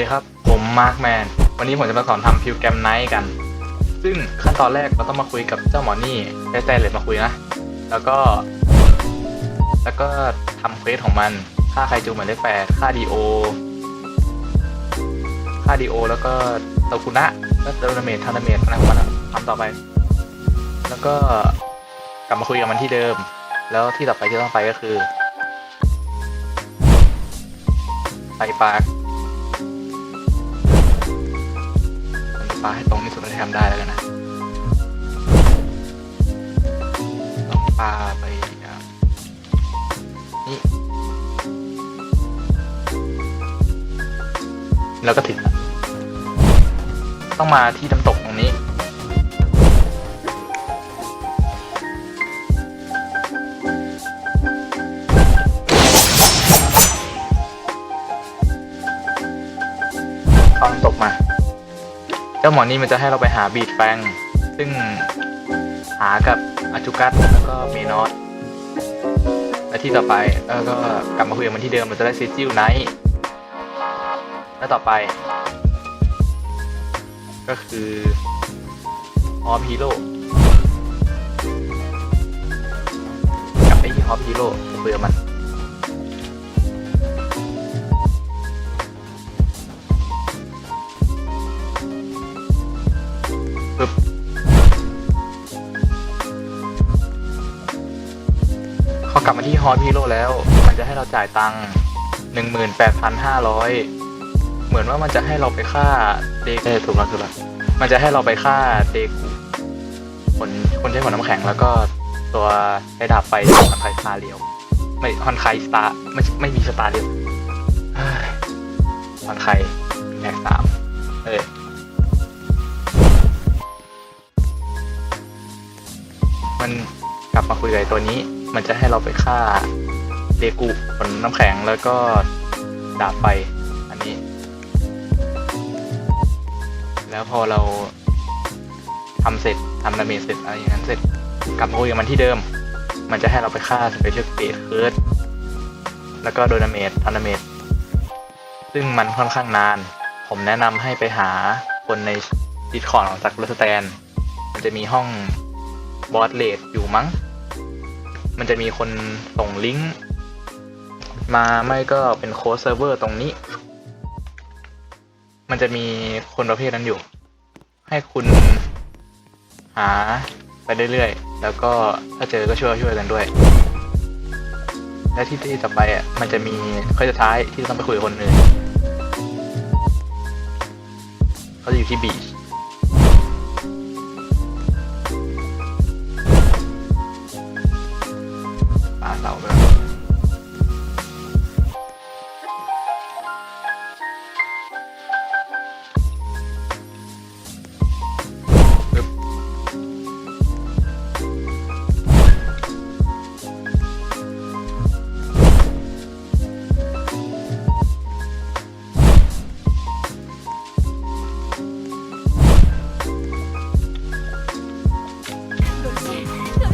ดีครับ ผมมาร์คแมน วันนี้ผมจะมาสอนทำพิวแกรมไนท์กัน ซึ่งขั้นตอนแรกเราต้องมาคุยกับเจ้าหมอนี่ได้แต่เลยมาคุยนะ แล้วก็ แล้วก็ทำเควสของมัน ค่าไคจูหมายเลขแปดค่าดีโอ ค่าดีโอ แล้วก็ตาคุนะแล้วเดนาเมททานาเมทอะไรของมันอะทำต่อไป แล้วก็กลับมาคุยกับมันที่เดิม แล้วที่ต่อไปที่ต้องไปก็คือไปปาร์ ปลาให้ตรงที่สุดที่ทำได้แล้วกันนะลองปาไปนี่แล้วก็ถึง ต้องมาที่น้ำตก เจ้าหมอนี่มันจะให้เราไปหาบีดแฟงซึ่งหากับอาจูกัสแล้วก็เมนอสและที่ต่อไปเออก็กลับมาคุยกับมันที่เดิมเราจะได้ซิจิลไนท์แล้วต่อไป ก็คือฮอปฮีโร่กลับไปที่ฮอปฮีโร่คุยกับมัน อฮีโร่แล้ว มันจะให้เราจ่ายตังค์หนึ่งหมื่นแปดพันห้าร้อยเหมือนว่ามันจะให้เราไปฆ่าเดกถูกแล้วถูกแล้วมันจะให้เราไปฆ่าเดกุคนคนใช้หัวน้ำแข็งแล้วก็ตัวใช้ดาบไฟฮอนไคสตาเรียว ไม่ฮอนไคสตาไม่ไม่มีสตาเรียวฮอนไคแม็กสามเออมันกลับมาคุยกับตัวนี้ มันจะให้เราไปฆ่าเดกุผลน้ำแข็งแล้วก็ดาบไฟอันนี้ แล้วพอเราทำเสร็จทำดาเมจเสร็จอะไรอย่างนั้นเสร็จกลับมาคุยกับมันที่เดิม มันจะให้เราไปฆ่าสเปเชียลเกตเคิร์ดแล้วก็โดนาเมจทานาเมจซึ่งมันค่อนข้างนาน ผมแนะนำให้ไปหาคนในดิสคอร์ดของซักรสแตน มันจะมีห้องบอสเลดอยู่มั้ง มันจะมีคนส่งลิงก์มาไม่ก็เป็นโค้ดเซิร์ฟเวอร์ตรงนี้ มันจะมีคนประเภทนั้นอยู่ ให้คุณหาไปเรื่อยๆ แล้วก็ถ้าเจอก็ช่วยช่วยกันด้วย และที่ที่ต่อไปอะมันจะมีข้อสุดท้ายที่ต้องไปคุยกับคนอื่นเขาจะอยู่ที่บีช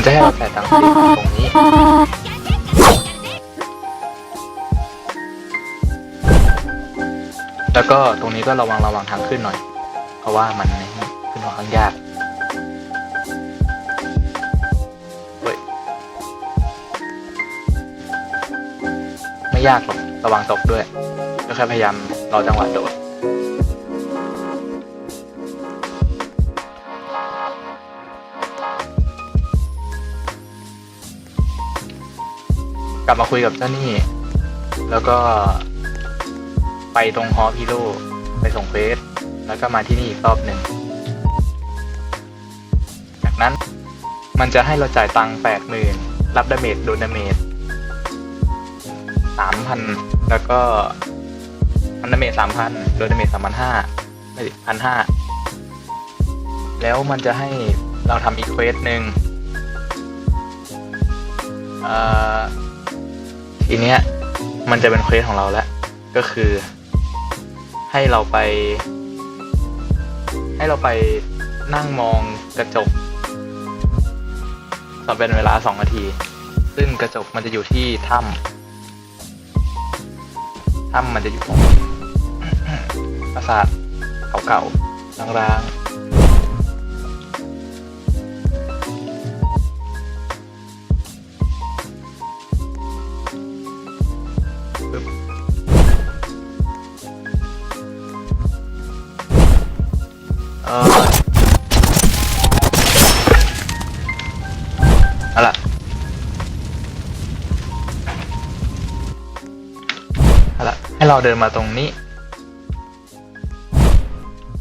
มันจะให้เราจ่ายตังค์ที่ตรงนี้ แล้วก็ตรงนี้ก็ระวังระวังทางขึ้นหน่อย เพราะว่ามันขึ้นค่อนข้างยากเฮ้ยไม่ยากหรอกระวังตกด้วย ก็แค่พยายามรอจังหวะโดด ลับมาคุยกับเจ้านี่ แล้วก็ ไปตรงฮอพิโลไปส่งเฟสแล้วก็มาที่นี่อีกรอบหนึ่ง จากนั้นมันจะให้เราจ่ายตังค์แปดหมื่นรับดาเมจโดนดาเมจสามพันแล้วก็พันดาเมจสามพันโดนดาเมจสามพันห้าไม่พันห้าแล้วมันจะให้เราทำอีกเควสหนึ่งเอ่อ ทีเนี้ยมันจะเป็นเควสของเราแล้ว ก็คือ ให้เราไป ให้เราไปนั่งมองกระจกต่อเป็นเวลาสองนาที ซึ่งกระจกมันจะอยู่ที่ถ้ำถ้ำมันจะอยู่ตรงปราสาทเก่าๆร้างๆ ให้เราเดินมาตรงนี้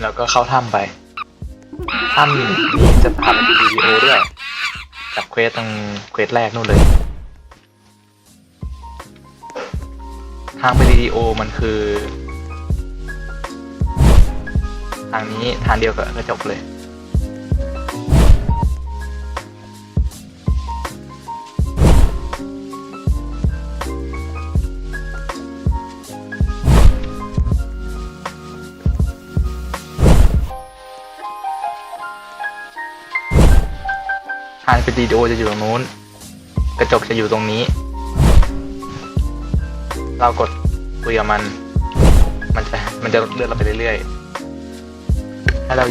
แล้วก็เข้าถ้ำไปถ้ำนี้จะพาไปวิดีโอด้วยกับเควสตรงเควสแรกนู่นเลย ทางไปวิดีโอมันคือ ทางนี้ทางเดียวกับกระจกเลยางเป็นวิดีโอจะอยู่ตรงนู้น กระจกจะอยู่ตรงนี้ เรากดคุยกับมัน มันจะมันจะเลื่อนเราไปเรื่อยๆ ให้เรา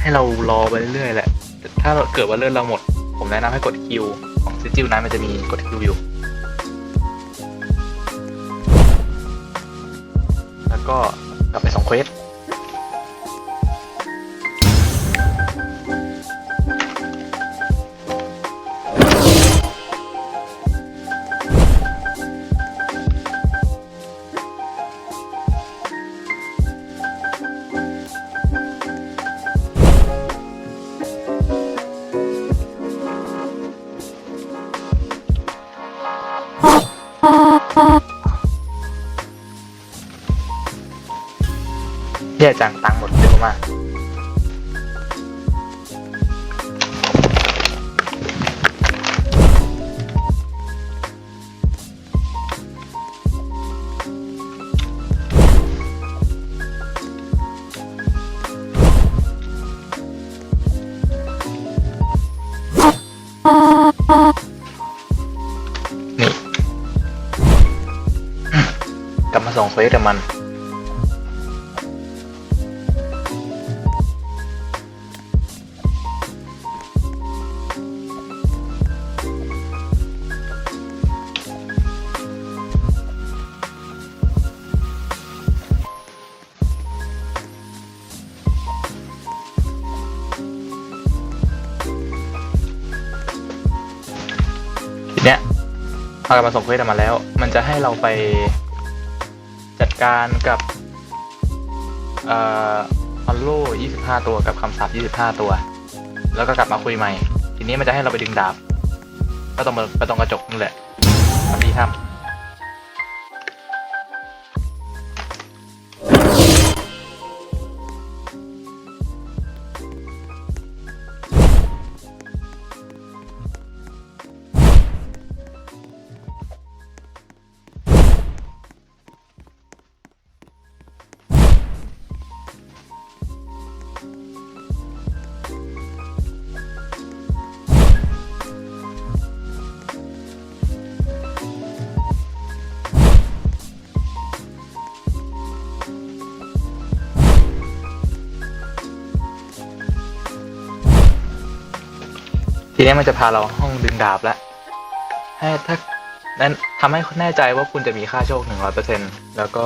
ให้เรารอไปเรื่อยๆแหละ ถ้าเกิดว่าเลื่อนเราหมด ผมแนะนำให้กดคิวของซิจิวนั้นมันจะมีกดคิวอยู่ แล้วก็กลับไปส่งเควส จังตังค์หมดเร็วมากนี่กลับมาส่งเควสกับมัน พากลับมาส่งเควสมาแล้ว มันจะให้เราไปจัดการกับเอ่อฮอลโล่25 ตัวกับคำสาป25 ตัว แล้วก็กลับมาคุยใหม่ ทีนี้มันจะให้เราไปดึงดาบ ก็ต้องมาไปตรงกระจกนั่นแหละมาที่ถ้ำ นี้มันจะพาเราห้องดึงดาบแล้วให้ถ้านั้นทำให้แน่ใจว่าคุณจะมีค่าโชค 100%แล้วก็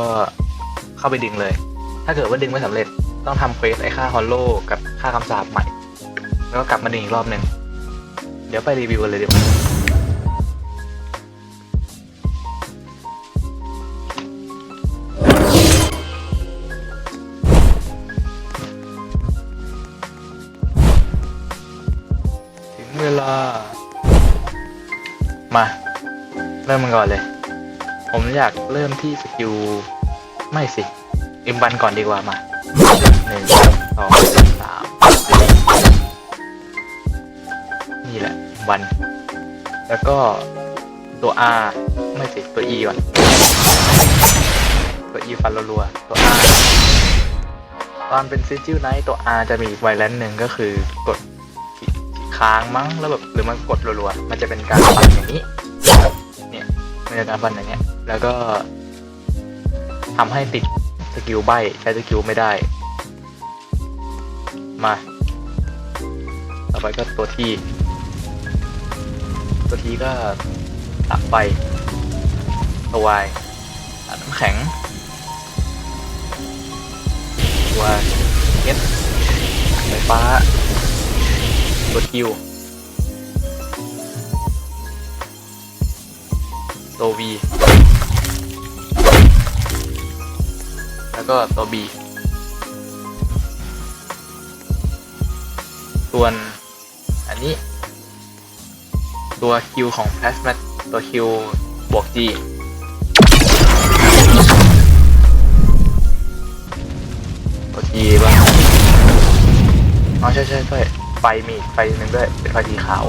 เข้าไปดึงเลย ถ้าเกิดว่าดึงไม่สำเร็จต้องทำเควสไอค่าฮอลโลกับค่าคำสาปใหม่ แล้วก็กลับมาดึงอีกรอบหนึ่งเดี๋ยวไปรีวิวกันเลยดีกว่า เวลา มา เริ่มมันก่อนเลย ผมอยากเริ่มที่สกิลไม่สิอิมบันก่อนดีกว่ามาหนึ่งสองสามนี่แหละอิมบัน แล้วก็ตัว R ไม่สิตัว E ก่อน ตัว E ฟันรัวๆตัว R ตอนเป็นซิจิลไนท์ตัว R จะมีอีกไวแลนต์หนึ่งก็คือกด ค้างมั้งแล้วแบบหรือมันกดรัวๆมันจะเป็นการฟันอย่างนี้เนี่ยมันจะการฟันอย่างเงี้ย แล้วก็ทำให้ติดสกิลใบใช้สกิลไม่ได้ มา ต่อไปก็ตัวที่ ตัวที่ก็ตักไฟตัววายตัดน้ำแข็งตัวเอสไฟฟ้า ตัวคิวตัววีแล้วก็ตัวบีส่วนอันนี้ ตัวคิวของ Plasma ตัวคิวบวก G ตัว G บ้างอ๋อใช่ใช่ใช่ ไฟมีอีกไฟหนึ่งด้วยเป็นไฟสีขาว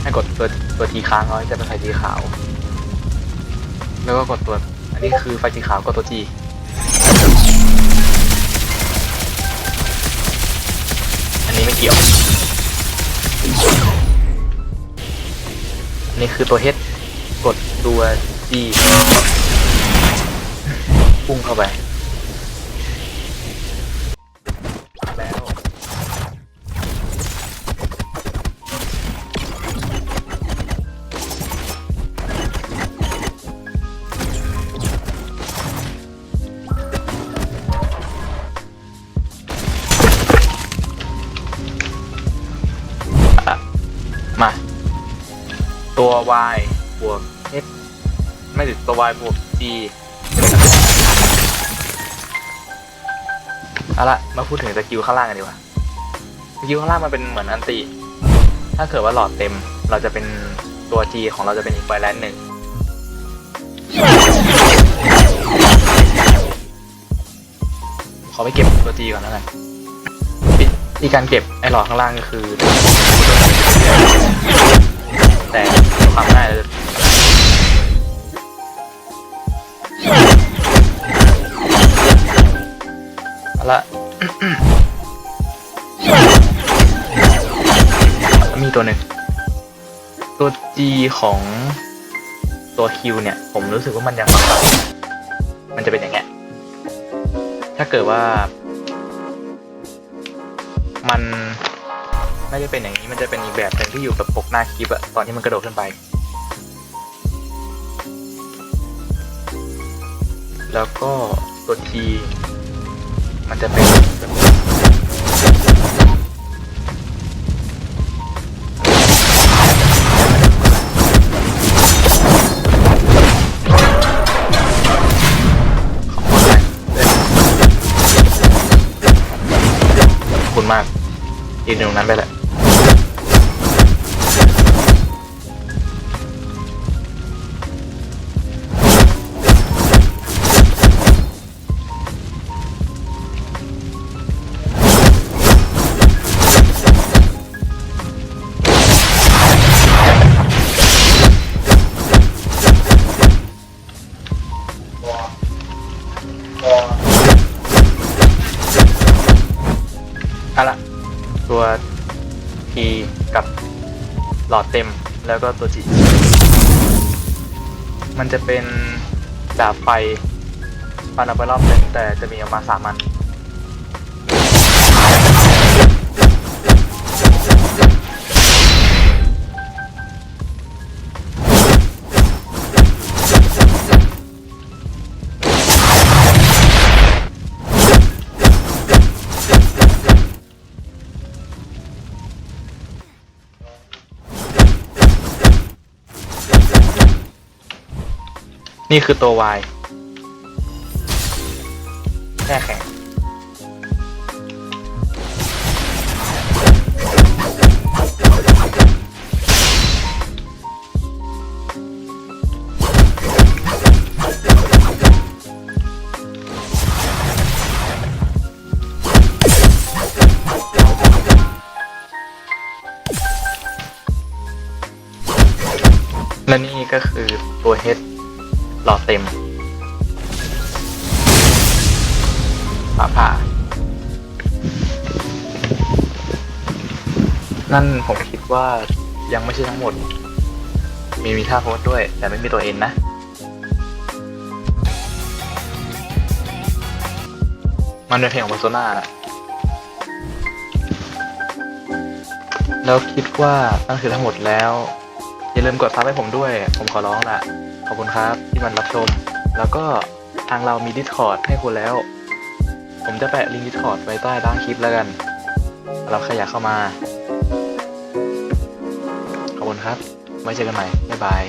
ให้กดตัวตัวทีค้างเอาไว้จะเป็นไฟสีขาว แล้วก็กดตัว อันนี้คือไฟสีขาวกดตัว G อันนี้ไม่เกี่ยว อันนี้คือตัว H กดตัว G พุ่งเข้าไป ตัว y บวก x ไม่ถึงตัว y บวก g เอาละมาพูดถึงสกิลข้างล่างกันดีกว่าสกิลข้างล่างมันเป็นเหมือนอันติ ถ้าเกิดว่าหลอดเต็ม เราจะเป็นตัว g ของเราจะเป็นอีกไวแลนด์หนึ่งขอไปเก็บตัว g ก่อนแล้วกันวิธีการเก็บไอ้หลอดข้างล่างก็คือ แต่ความง่ายเลยเอาละมีตัวหนึ่งตัว G ของตัว Q เนี่ย ผมรู้สึกว่ามันยังมันจะเป็นอย่างเงี้ยถ้าเกิดว่า มัน ไม่ได้เป็นอย่างนี้มันจะเป็นอีกแบบหนึ่งที่อยู่กับปกหน้าคลิปอะตอนที่มันกระโดดขึ้นไป แล้วก็ตัวทีมันจะเป็นอบคุณมากอบคุณมากยืนอยู่ตรงนั้นไปแหละ หลอดเต็มแล้วก็ตัวจีมันจะเป็นดาบไฟปันออกไปรอบนึงแต่จะมีออกมาสามอัน นี่คือตัว Y แช่แข็งและนี่ก็คือตัว H หลอดเต็มฝาผ่า นั่นผมคิดว่ายังไม่ใช่ทั้งหมด มีมีท่าโพสด้วย แต่ไม่มีตัวเอ็นนะ มันเป็นเพลงของ Persona น่ะแล้วคิดว่านั่นคือทั้งหมดแล้ว อย่าลืมกดซับให้ผมด้วย ผมขอร้องล่ะ ขอบคุณครับที่มันรับชม แล้วก็ทางเรามี Discord ให้คุณแล้ว ผมจะแปะลิงก์ Discord ไว้ใต้ล่างคลิปแล้วกันเราใครอยากเข้ามา ขอบคุณครับ ไว้เจอกันใหม่ บ๊ายบาย